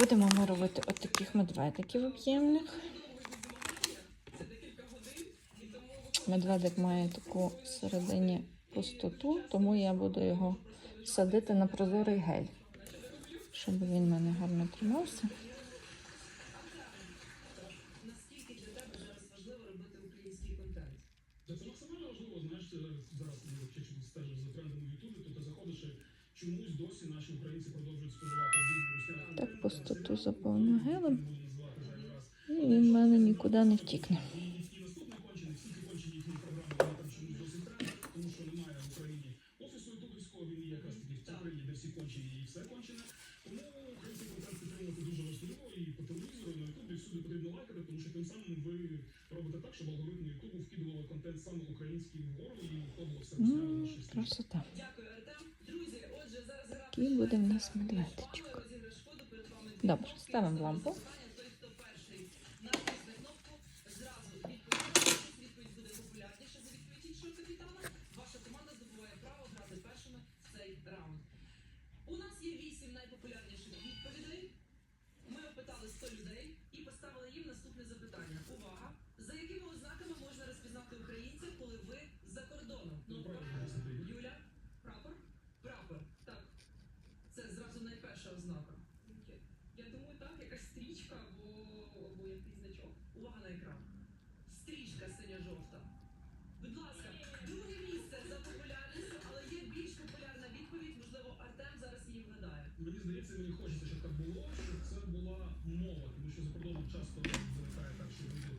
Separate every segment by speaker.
Speaker 1: будемо ми робити от таких медведиків об'ємних. Медведик має таку всередині пустоту, тому я буду його садити на прозорий гель, щоб він в мене гарно тримався. Так пустоту заповню гелем, і він в мене нікуди не втікне. Красота.
Speaker 2: Гра
Speaker 1: буде в нас медведичок. Добре, ставимо лампу.
Speaker 2: Ми опитали 100 людей і поставили їм наступне запитання. Увага! За якими ознаками можна
Speaker 3: Мені хочеться, щоб так було, щоб це була мова, тому що за кордоном часто виникає так, що люди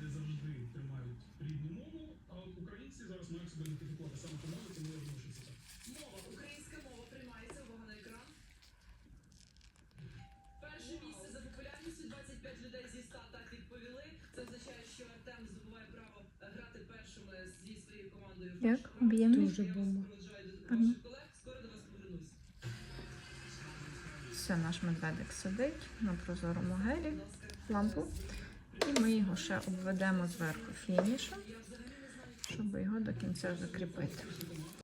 Speaker 3: не завжди тримають рідну мову, а от українці зараз мають себе ідентифікувати саме по мові, тому я думаю, що це так.
Speaker 2: Мова, українська мова приймається. Увага на екран. Перше місце за популярністю 25 людей зі 100 так відповіли. Це означає, що Артем здобуває право грати першими зі своєю командою.
Speaker 1: Як?
Speaker 2: першому раунді.
Speaker 1: Об'ємний? Все, наш медведик сидить на прозорому гелі, лампу. І ми його ще обведемо зверху фінішем, щоб його до кінця закріпити.